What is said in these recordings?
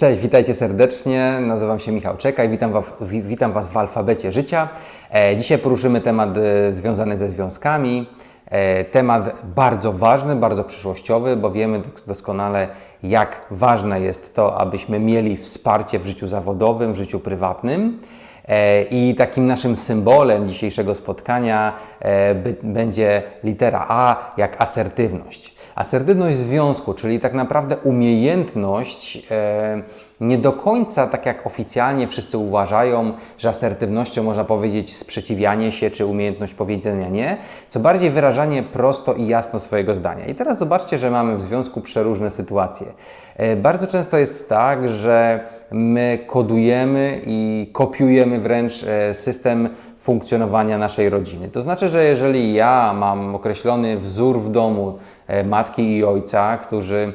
Cześć, witajcie serdecznie. Nazywam się Michał Czekaj. Witam Was, wi- witam was w alfabecie życia. E, dzisiaj poruszymy temat e, związany ze związkami. E, temat bardzo ważny, bardzo przyszłościowy, bo wiemy dos- doskonale, jak ważne jest to, abyśmy mieli wsparcie w życiu zawodowym, w życiu prywatnym. E, I takim naszym symbolem dzisiejszego spotkania e, będzie litera A jak asertywność. Asertywność związku, czyli tak naprawdę umiejętność e, nie do końca tak jak oficjalnie wszyscy uważają, że asertywnością można powiedzieć sprzeciwianie się czy umiejętność powiedzenia nie, co bardziej wyrażanie prosto i jasno swojego zdania. I teraz zobaczcie, że mamy w związku przeróżne sytuacje. Bardzo często jest tak, że my kodujemy i kopiujemy wręcz e, system funkcjonowania naszej rodziny. To znaczy, że jeżeli ja mam określony wzór w domu e, matki i ojca, którzy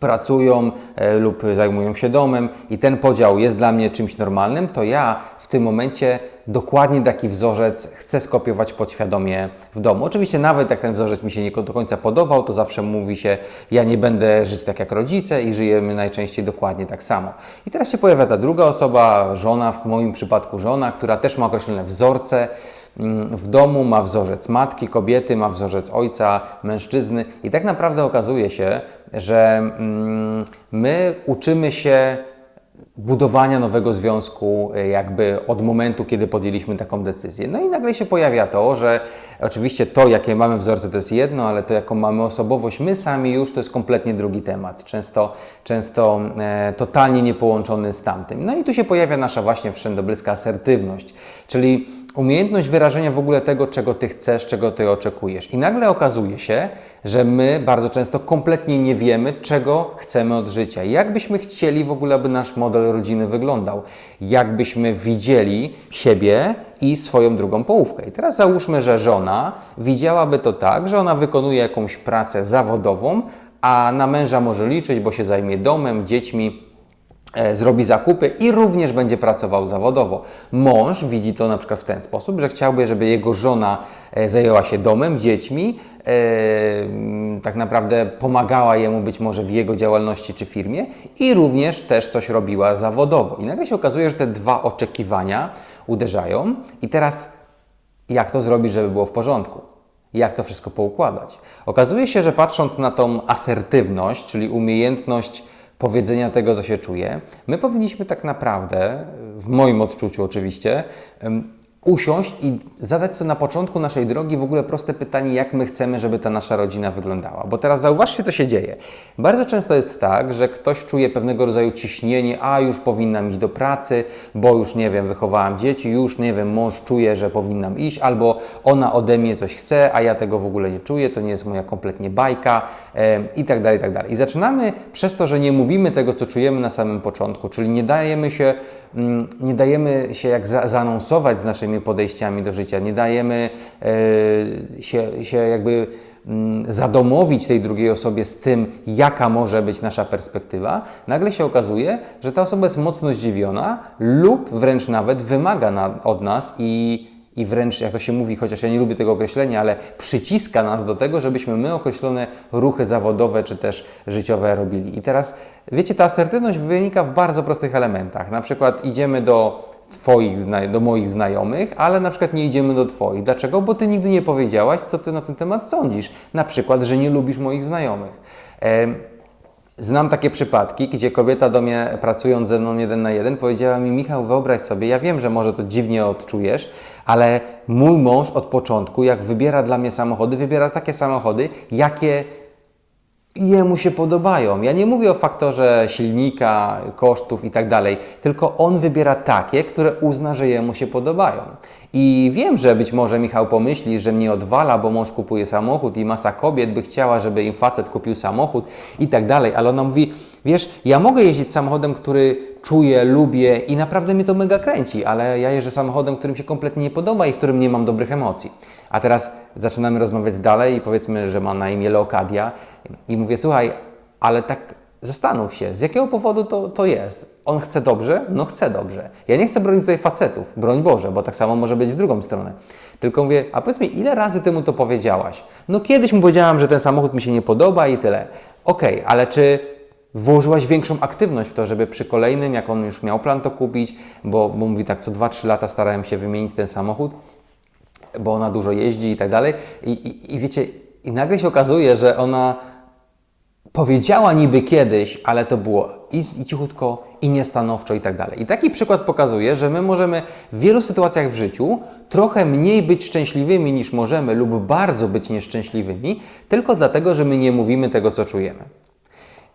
pracują e, lub zajmują się domem i ten podział jest dla mnie czymś normalnym, to ja w tym momencie dokładnie taki wzorzec chcę skopiować podświadomie w domu. Oczywiście nawet jak ten wzorzec mi się nie do końca podobał, to zawsze mówi się, ja nie będę żyć tak jak rodzice i żyjemy najczęściej dokładnie tak samo. I teraz się pojawia ta druga osoba, żona, w moim przypadku żona, która też ma określone wzorce, Mm, w domu ma wzorzec matki, kobiety, ma wzorzec ojca, mężczyzny i tak naprawdę okazuje się, że mm, my uczymy się budowania nowego związku y, jakby od momentu, kiedy podjęliśmy taką decyzję. No i nagle się pojawia to, że oczywiście to, jakie mamy wzorce, to jest jedno, ale to, jaką mamy osobowość my sami już, to jest kompletnie drugi temat. Często, często e, totalnie niepołączony z tamtym. No i tu się pojawia nasza właśnie wszędobylska asertywność, czyli umiejętność wyrażenia w ogóle tego, czego Ty chcesz, czego Ty oczekujesz. I nagle okazuje się, że my bardzo często kompletnie nie wiemy, czego chcemy od życia. Jak byśmy chcieli w ogóle, aby nasz model rodziny wyglądał. Jak byśmy widzieli siebie i swoją drugą połówkę. I teraz załóżmy, że żona widziałaby to tak, że ona wykonuje jakąś pracę zawodową, a na męża może liczyć, bo się zajmie domem, dziećmi, zrobi zakupy i również będzie pracował zawodowo. Mąż widzi to na przykład w ten sposób, że chciałby, żeby jego żona e, zajęła się domem, dziećmi, e, tak naprawdę pomagała jemu być może w jego działalności czy firmie i również też coś robiła zawodowo. I nagle się okazuje, że te dwa oczekiwania uderzają i teraz jak to zrobić, żeby było w porządku? Jak to wszystko poukładać? Okazuje się, że patrząc na tą asertywność, czyli umiejętność powiedzenia tego, co się czuje, my powinniśmy tak naprawdę, w moim odczuciu oczywiście, usiąść i zadać sobie na początku naszej drogi w ogóle proste pytanie, jak my chcemy, żeby ta nasza rodzina wyglądała. Bo teraz zauważcie, co się dzieje. Bardzo często jest tak, że ktoś czuje pewnego rodzaju ciśnienie, a już powinnam iść do pracy, bo już nie wiem, wychowałam dzieci, już nie wiem, mąż czuje, że powinnam iść, albo ona ode mnie coś chce, a ja tego w ogóle nie czuję, to nie jest moja kompletnie bajka i tak dalej, i tak dalej. I zaczynamy przez to, że nie mówimy tego, co czujemy na samym początku, czyli nie dajemy się nie dajemy się jak za, zaanonsować z naszymi podejściami do życia, nie dajemy e, się, się jakby mm, zadomowić tej drugiej osobie z tym, jaka może być nasza perspektywa, nagle się okazuje, że ta osoba jest mocno zdziwiona lub wręcz nawet wymaga na, od nas i i wręcz, jak to się mówi, chociaż ja nie lubię tego określenia, ale przyciska nas do tego, żebyśmy my określone ruchy zawodowe czy też życiowe robili. I teraz, wiecie, ta asertywność wynika w bardzo prostych elementach. Na przykład idziemy do Twoich, do moich znajomych, ale na przykład nie idziemy do Twoich. Dlaczego? Bo Ty nigdy nie powiedziałaś, co Ty na ten temat sądzisz. Na przykład, że nie lubisz moich znajomych. Znam takie przypadki, gdzie kobieta do mnie, pracując ze mną jeden na jeden, powiedziała mi: Michał, wyobraź sobie, ja wiem, że może to dziwnie odczujesz, ale mój mąż od początku, jak wybiera dla mnie samochody, wybiera takie samochody, jakie jemu się podobają. Ja nie mówię o faktorze silnika, kosztów i tak dalej, tylko on wybiera takie, które uzna, że jemu się podobają. I wiem, że być może Michał pomyśli, że mnie odwala, bo mąż kupuje samochód i masa kobiet by chciała, żeby im facet kupił samochód i tak dalej, ale ona mówi, wiesz, ja mogę jeździć samochodem, który czuję, lubię i naprawdę mnie to mega kręci, ale ja jeżdżę samochodem, którym się kompletnie nie podoba i w którym nie mam dobrych emocji. A teraz zaczynamy rozmawiać dalej i powiedzmy, że ma na imię Leokadia i mówię, słuchaj, ale tak zastanów się, z jakiego powodu to, to jest. On chce dobrze? No chce dobrze. Ja nie chcę bronić tutaj facetów, broń Boże, bo tak samo może być w drugą stronę. Tylko mówię, a powiedz mi, ile razy Ty mu to powiedziałaś? No kiedyś mu powiedziałam, że ten samochód mi się nie podoba i tyle. Okej, ale czy włożyłaś większą aktywność w to, żeby przy kolejnym, jak on już miał plan to kupić, bo, bo mówi tak, co 2-3 lata starałem się wymienić ten samochód, bo ona dużo jeździ i tak dalej. I, i, I wiecie, i nagle się okazuje, że ona powiedziała niby kiedyś, ale to było i, i cichutko, i niestanowczo i tak dalej. I taki przykład pokazuje, że my możemy w wielu sytuacjach w życiu trochę mniej być szczęśliwymi niż możemy lub bardzo być nieszczęśliwymi, tylko dlatego, że my nie mówimy tego, co czujemy.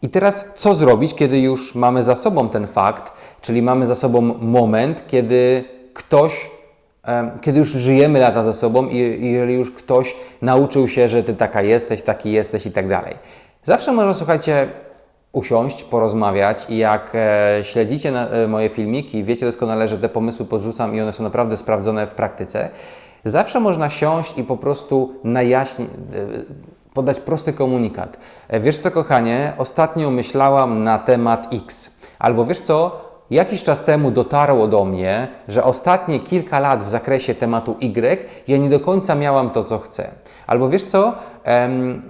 I teraz co zrobić, kiedy już mamy za sobą ten fakt, czyli mamy za sobą moment, kiedy ktoś, kiedy już żyjemy lata za sobą i jeżeli już ktoś nauczył się, że ty taka jesteś, taki jesteś i tak dalej. Zawsze można, słuchajcie, usiąść, porozmawiać i jak e, śledzicie na, e, moje filmiki, wiecie doskonale, że te pomysły podrzucam i one są naprawdę sprawdzone w praktyce, zawsze można siąść i po prostu najaśnić, podać prosty komunikat. E, Wiesz co, kochanie, ostatnio myślałam na temat X. Albo wiesz co, jakiś czas temu dotarło do mnie, że ostatnie kilka lat w zakresie tematu Y ja nie do końca miałam to, co chcę. Albo wiesz co, em,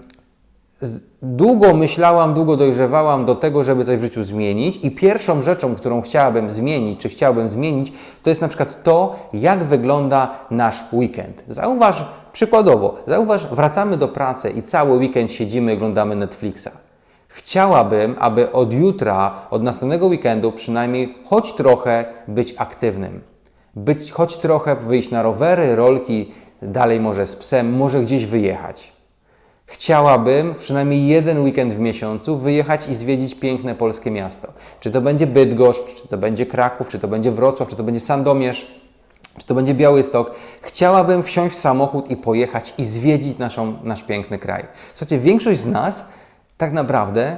z- Długo myślałam, długo dojrzewałam do tego, żeby coś w życiu zmienić, i pierwszą rzeczą, którą chciałabym zmienić, czy chciałbym zmienić, to jest na przykład to, jak wygląda nasz weekend. Zauważ, przykładowo, zauważ, wracamy do pracy i cały weekend siedzimy oglądamy Netflixa. Chciałabym, aby od jutra, od następnego weekendu przynajmniej choć trochę być aktywnym. Być choć trochę wyjść na rowery, rolki, dalej może z psem, może gdzieś wyjechać. Chciałabym przynajmniej jeden weekend w miesiącu wyjechać i zwiedzić piękne polskie miasto. Czy to będzie Bydgoszcz, czy to będzie Kraków, czy to będzie Wrocław, czy to będzie Sandomierz, czy to będzie Białystok. Chciałabym wsiąść w samochód i pojechać i zwiedzić naszą, nasz piękny kraj. Słuchajcie, większość z nas tak naprawdę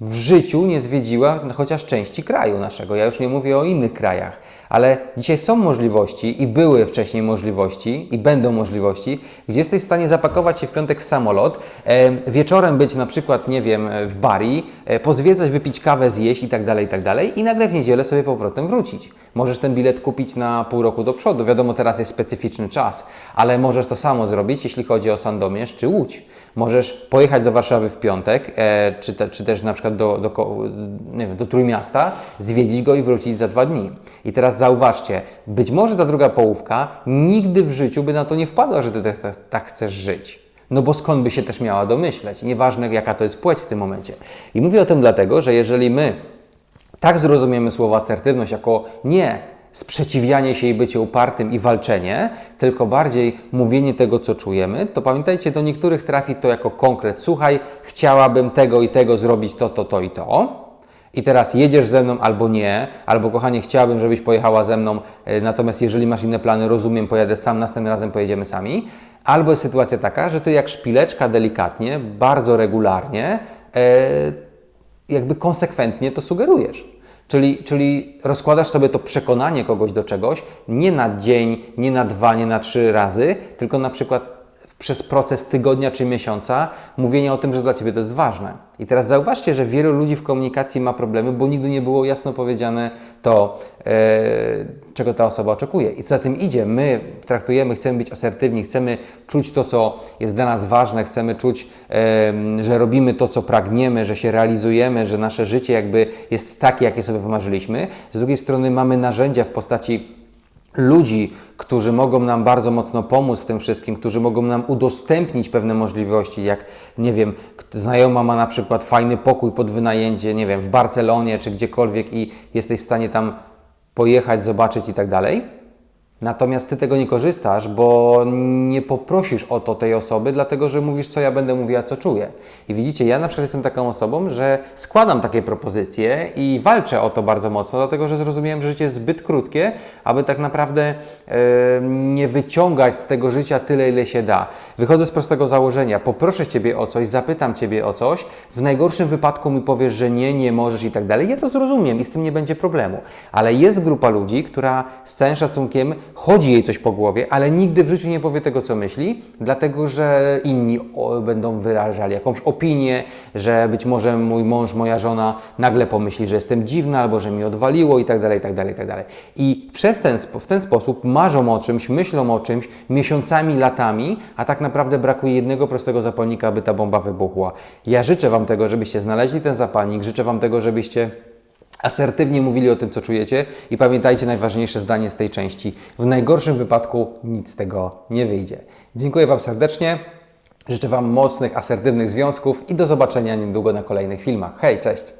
w życiu nie zwiedziła chociaż części kraju naszego. Ja już nie mówię o innych krajach, ale dzisiaj są możliwości i były wcześniej możliwości i będą możliwości, gdzie jesteś w stanie zapakować się w piątek w samolot, e, wieczorem być na przykład, nie wiem, w Bari, e, pozwiedzać, wypić kawę, zjeść i tak dalej, i tak dalej i nagle w niedzielę sobie powrotem wrócić. Możesz ten bilet kupić na pół roku do przodu. Wiadomo, teraz jest specyficzny czas, ale możesz to samo zrobić, jeśli chodzi o Sandomierz czy Łódź. Możesz pojechać do Warszawy w piątek, e, czy, te, czy też na przykład do, do, ko- nie wiem, do Trójmiasta, zwiedzić go i wrócić za dwa dni. I teraz zauważcie, być może ta druga połówka nigdy w życiu by na to nie wpadła, że ty tak, tak, tak chcesz żyć. No bo skąd by się też miała domyśleć? Nieważne jaka to jest płeć w tym momencie. I mówię o tym dlatego, że jeżeli my tak zrozumiemy słowo asertywność jako nie sprzeciwianie się i bycie upartym i walczenie, tylko bardziej mówienie tego, co czujemy, to pamiętajcie, do niektórych trafi to jako konkret. Słuchaj, chciałabym tego i tego zrobić to, to, to i to. I teraz jedziesz ze mną albo nie, albo kochanie, chciałabym, żebyś pojechała ze mną, e, natomiast jeżeli masz inne plany, rozumiem, pojadę sam, następnym razem pojedziemy sami. Albo jest sytuacja taka, że ty jak szpileczka delikatnie, bardzo regularnie, e, jakby konsekwentnie to sugerujesz. Czyli, czyli rozkładasz sobie to przekonanie kogoś do czegoś nie na dzień, nie na dwa, nie na trzy razy, tylko na przykład przez proces tygodnia czy miesiąca mówienia o tym, że dla Ciebie to jest ważne. I teraz zauważcie, że wielu ludzi w komunikacji ma problemy, bo nigdy nie było jasno powiedziane to, e, czego ta osoba oczekuje. I co za tym idzie, my traktujemy, chcemy być asertywni, chcemy czuć to, co jest dla nas ważne, chcemy czuć, że robimy to, co pragniemy, że się realizujemy, że nasze życie jakby jest takie, jakie sobie wymarzyliśmy. Z drugiej strony mamy narzędzia w postaci ludzi, którzy mogą nam bardzo mocno pomóc w tym wszystkim, którzy mogą nam udostępnić pewne możliwości, jak nie wiem, znajoma ma na przykład fajny pokój pod wynajęcie, nie wiem, w Barcelonie czy gdziekolwiek i jesteś w stanie tam pojechać, zobaczyć i tak dalej. Natomiast ty tego nie korzystasz, bo nie poprosisz o to tej osoby, dlatego że mówisz, co ja będę mówiła, co czuję. I widzicie, ja na przykład jestem taką osobą, że składam takie propozycje i walczę o to bardzo mocno, dlatego że zrozumiałem, że życie jest zbyt krótkie, aby tak naprawdę e, nie wyciągać z tego życia tyle, ile się da. Wychodzę z prostego założenia, poproszę Ciebie o coś, zapytam Ciebie o coś, w najgorszym wypadku mi powiesz, że nie, nie możesz i tak dalej. Ja to zrozumiem i z tym nie będzie problemu. Ale jest grupa ludzi, która z całym szacunkiem chodzi jej coś po głowie, ale nigdy w życiu nie powie tego, co myśli, dlatego że inni będą wyrażali jakąś opinię, że być może mój mąż, moja żona nagle pomyśli, że jestem dziwna albo że mi odwaliło i tak dalej, i tak dalej, i tak dalej. I przez ten, w ten sposób marzą o czymś, myślą o czymś miesiącami, latami, a tak naprawdę brakuje jednego prostego zapalnika, aby ta bomba wybuchła. Ja życzę Wam tego, żebyście znaleźli ten zapalnik, życzę Wam tego, żebyście asertywnie mówili o tym, co czujecie i pamiętajcie najważniejsze zdanie z tej części. W najgorszym wypadku nic z tego nie wyjdzie. Dziękuję Wam serdecznie. Życzę Wam mocnych, asertywnych związków i do zobaczenia niedługo na kolejnych filmach. Hej, cześć!